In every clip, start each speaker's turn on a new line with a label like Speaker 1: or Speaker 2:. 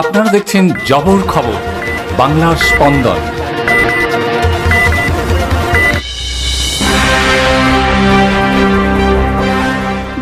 Speaker 1: আপনারা দেখছেন জবর খবর, বাংলার স্পন্দন।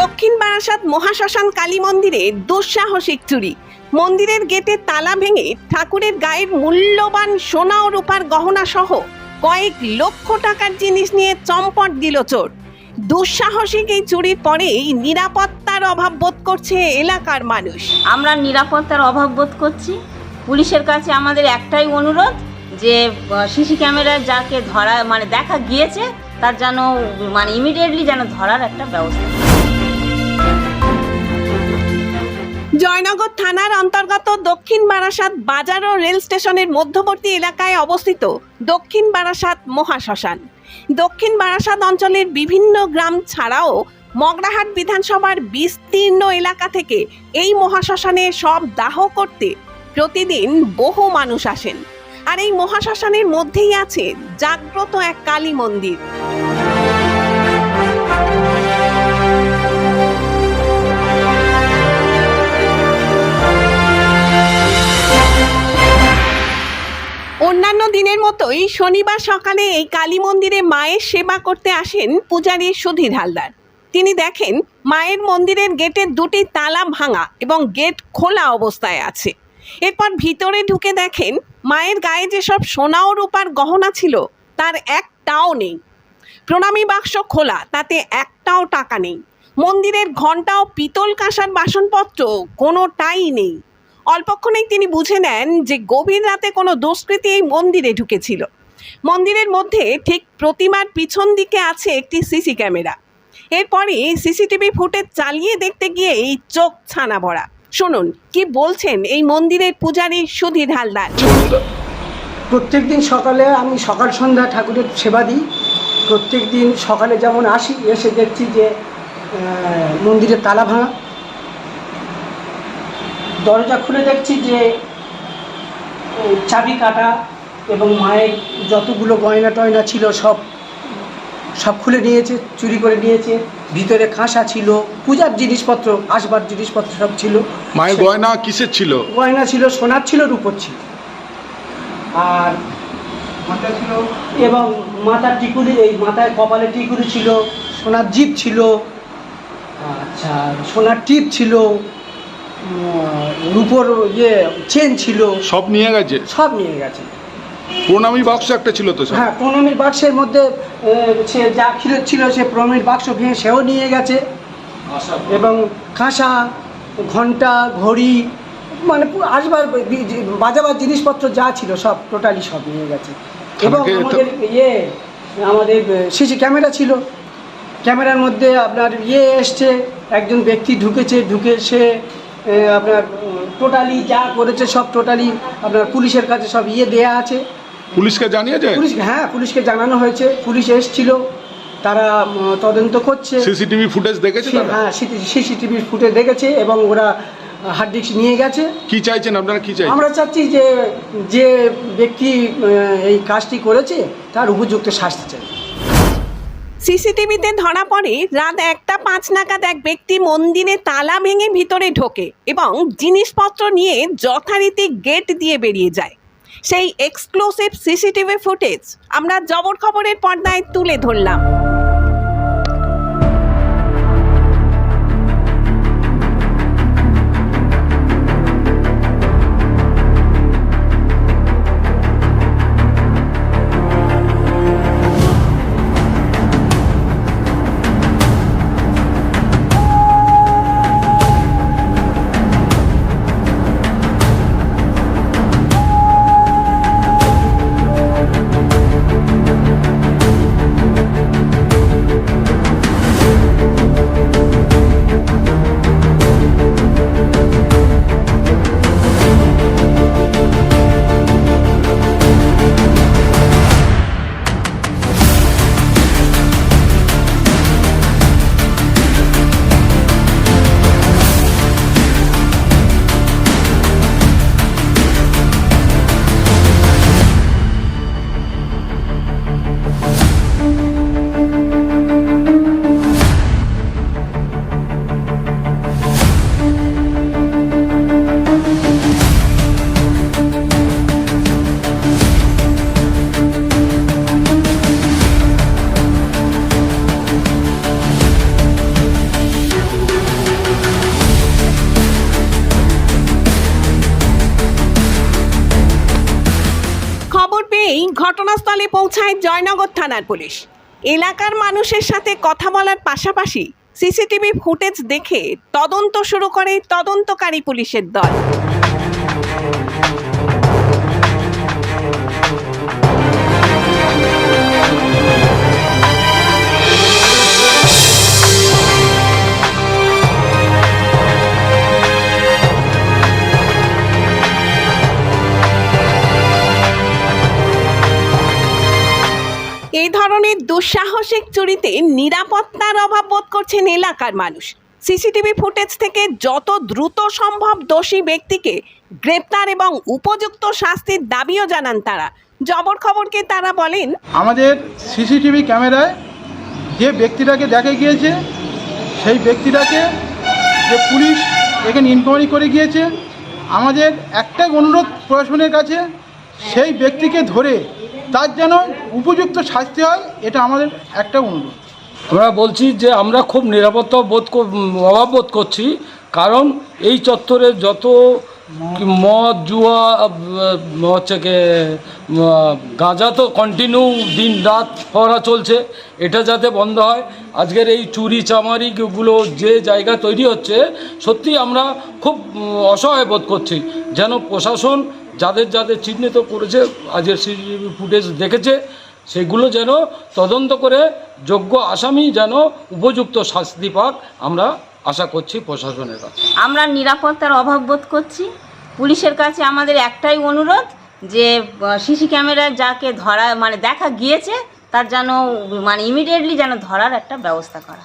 Speaker 2: দক্ষিণ বারাসাত মহাশ্মশান কালী মন্দিরে দুঃসাহসিক চুরি। মন্দিরের গেটে তালা ভেঙে ঠাকুরের গায়ের মূল্যবান সোনা ও রূপার গহনা সহ কয়েক লক্ষ টাকার জিনিস নিয়ে চম্পট দিল চোর। দুঃসাহসিক এই চুরির পরেই নিরাপত্তার অভাব বোধ করছে এলাকার মানুষ।
Speaker 3: আমরা নিরাপত্তার অভাব বোধ করছি। পুলিশের কাছে আমাদের একটাই অনুরোধ যে সিসি ক্যামেরায় যাকে ধরা মানে দেখা গিয়েছে তার যেন মানে ইমিডিয়েটলি যেন ধরার একটা ব্যবস্থা।
Speaker 2: জয়নগর থানার অন্তর্গত দক্ষিণ বারাসাত বাজার ও রেল স্টেশনের মধ্যবর্তী এলাকায় অবস্থিত দক্ষিণ বারাসাত মহাশ্মশান। দক্ষিণ বারাসাত অঞ্চলের বিভিন্ন গ্রাম ছাড়াও মগরাহাট বিধানসভার বিস্তীর্ণ এলাকা থেকে এই মহাশ্মশানে সব দাহ করতে প্রতিদিন বহু মানুষ আসেন। আর এই মহাশ্মশানের মধ্যেই আছে জাগ্রত এক কালী মন্দির। মতোই শনিবার সকালে এই কালী মন্দিরে মায়ের সেবা করতে আসেন পূজারী সুধীর হালদার। তিনি দেখেন, মায়ের মন্দিরের গেটের দুটি তালা ভাঙা এবং গেট খোলা অবস্থায় আছে। এরপর ভিতরে ঢুকে দেখেন, মায়ের গায়ে যেসব সোনা ও রূপার গহনা ছিল, তার একটাও নেই। প্রণামী বাক্স খোলা, তাতে একটাও টাকা নেই। মন্দিরের ঘণ্টা ও পিতল কাঁসার বাসনপত্র কোনোটাই নেই। অল্পক্ষণেই তিনি বুঝে নেন যে গভীর রাতে কোনো দুষ্কৃতী এই মন্দিরে ঢুকেছিল। মন্দিরের মধ্যে ঠিক প্রতিমার পিছন দিকে আছে একটি সিসি ক্যামেরা। এরপরে সিসিটিভি ফুটেজ চালিয়ে দেখতে গিয়ে এই চোখ ছানা ভরা। শুনুন, কি বলছেন এই মন্দিরের পূজারী সুধীর হালদার?
Speaker 4: প্রত্যেক দিন সকালে আমি সকাল সন্ধ্যা ঠাকুরের সেবা দিই। প্রত্যেক দিন সকালে যেমন আসি, এসে দেখছি যে মন্দিরের তালা ভাঙা। দরজা খুলে দেখছি যে চাবি কাটা এবং মায়ের যতগুলো গয়না টয়না ছিল সব সব খুলে নিয়েছে চুরি করে নিয়েছে। ভিতরে খাঁসা ছিল পূজার জিনিসপত্র আসবার জিনিসপত্র সব ছিল।
Speaker 5: মায়ের গয়না কিসের ছিল?
Speaker 4: গয়না ছিল সোনার ছিল রূপোর ছিল। আর এবং মাথার টিকুরি এই মাথায় কপালে টিকুরি ছিল সোনার জিপ ছিল আচ্ছা সোনার টিপ ছিল রূপোর ইয়ে চেন ছিল।
Speaker 5: সব নিয়ে গেছে?
Speaker 4: সব নিয়ে গেছে।
Speaker 5: প্রণামী বাক্স একটা ছিল তো
Speaker 4: হ্যাঁ প্রণমীর বাক্সের মধ্যে সে যা ছিল ছিল সে প্রণমীর বাক্স ভেঙে সেও নিয়ে গেছে। এবং কাঁসা ঘণ্টা ঘড়ি মানে আসবার বাজাবার জিনিসপত্র যা ছিল সব টোটালি সব নিয়ে গেছে। এবং আমাদের ইয়ে আমাদের সিসি ক্যামেরা ছিল। ক্যামেরার মধ্যে আপনার ইয়ে এসছে একজন ব্যক্তি ঢুকেছে ঢুকে সে আপনার টোটালি যা করেছে সব টোটালি আপনার পুলিশের কাছে সব ইয়ে দেয়া আছে।
Speaker 5: পুলিশকে জানিয়েছে?
Speaker 4: পুলিশ হ্যাঁ পুলিশকে জানানো হয়েছে। পুলিশ এসছিল তারা তদন্ত করছে।
Speaker 5: সিসিটিভি ফুটেজ দেখেছে?
Speaker 4: হ্যাঁ সিসিটিভি ফুটেজ দেখেছে এবং ওরা হার্ড ডিস্ক নিয়ে গেছে।
Speaker 5: কি চাইছেন আপনারা? কি চাই
Speaker 4: আমরা চাচ্ছি যে যে ব্যক্তি এই কাজটি করেছে তার উপযুক্ত শাস্তি চাই।
Speaker 2: সিসিটিভিতে ধরা পড়ে রাত একটা পাঁচ নাগাদ এক ব্যক্তি মন্দিরে তালা ভেঙে ভিতরে ঢোকে এবং জিনিসপত্র নিয়ে যথারীতি গেট দিয়ে বেরিয়ে যায়। সেই এক্সক্লুসিভ সিসিটিভি ফুটেজ আমরা জবর খবরের পর্দায় তুলে ধরলাম। ঘটনাস্থলে পৌঁছায় জয়নগর থানার পুলিশ। এলাকার মানুষের সাথে কথা বলার পাশাপাশি সিসিটিভি ফুটেজ দেখে তদন্ত শুরু করে তদন্তকারী পুলিশের দল। ধরনের দুঃসাহসিক চুরিতে নিরাপত্তার অভাব বোধ করছেন এলাকার মানুষ। সিসিটিভি ফুটেজ থেকে যত দ্রুত সম্ভব দোষী ব্যক্তিকে গ্রেপ্তার এবং উপযুক্ত শাস্তির দাবিও জানান তারা। জবর খবরকে তারা বলেন,
Speaker 6: আমাদের সিসিটিভি ক্যামেরায় যে ব্যক্তিটাকে দেখা গিয়েছে, সেই ব্যক্তিটাকে যে পুলিশ এখানে ইনকোয়ারি করে গিয়েছে, আমাদের একটাই অনুরোধ প্রশাসনের কাছে সেই ব্যক্তিকে ধরে তার যেন উপযুক্ত শাস্তি হয়, এটা আমাদের একটা অনুরোধ।
Speaker 7: আমরা বলছি যে আমরা খুব নিরাপত্তা বোধ অভাব বোধ করছি, কারণ এই চত্বরে যত মদ। জুয়া হচ্ছে কে গাঁজা তো কন্টিনিউ দিন রাত পড়া চলছে, এটা যাতে বন্ধ হয়। আজকের এই চুরি চামারিগুলো যে জায়গা তৈরি হচ্ছে, সত্যি আমরা খুব অসহায় বোধ করছি। যেন প্রশাসন যাদের যাদের চিহ্নিত করেছে আজের সিসিটিভি ফুটেজ দেখেছে, সেগুলো যেন তদন্ত করে যোগ্য আসামি যেন উপযুক্ত শাস্তি পাক, আমরা আশা করছি প্রশাসনের কাছে।
Speaker 3: আমরা নিরাপত্তার অভাব বোধ করছি। পুলিশের কাছে আমাদের একটাই অনুরোধ যে সিসি ক্যামেরা যাকে ধরা মানে দেখা গিয়েছে, তার যেন মানে ইমিডিয়েটলি যেন ধরার একটা ব্যবস্থা করা